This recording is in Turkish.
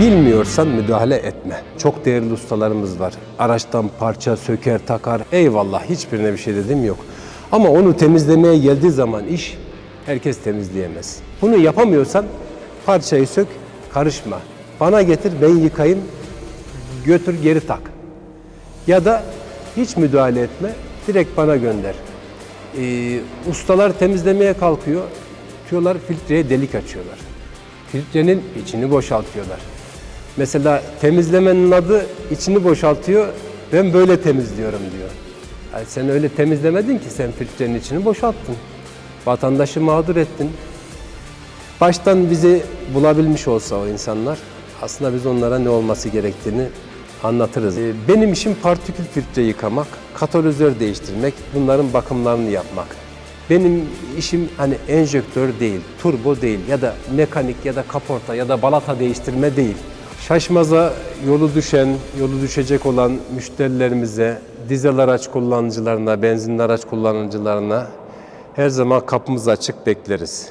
Bilmiyorsan müdahale etme. Çok değerli ustalarımız var. Araçtan parça söker, takar. Eyvallah hiçbirine bir şey dedim yok. Ama onu temizlemeye geldiği zaman iş herkes temizleyemez. Bunu yapamıyorsan parçayı sök, karışma. Bana getir ben yıkayayım, götür geri tak. Ya da hiç müdahale etme, direkt bana gönder. Ee, ustalar temizlemeye kalkıyor, diyorlar filtreye delik açıyorlar. Filtrenin içini boşaltıyorlar. Mesela temizlemenin adı içini boşaltıyor, ben böyle temizliyorum diyor. Yani sen öyle temizlemedin ki, sen filtrenin içini boşalttın. Vatandaşı mağdur ettin. Baştan bizi bulabilmiş olsa o insanlar, aslında biz onlara ne olması gerektiğini anlatırız. Ee, Benim işim partikül filtre yıkamak, katalizör değiştirmek, bunların bakımlarını yapmak. Benim işim hani enjektör değil, turbo değil ya da mekanik ya da kaporta ya da balata değiştirme değil. Şaşmaza yolu düşen, yolu düşecek olan müşterilerimize, dizel araç kullanıcılarına, benzinli araç kullanıcılarına her zaman kapımız açık bekleriz.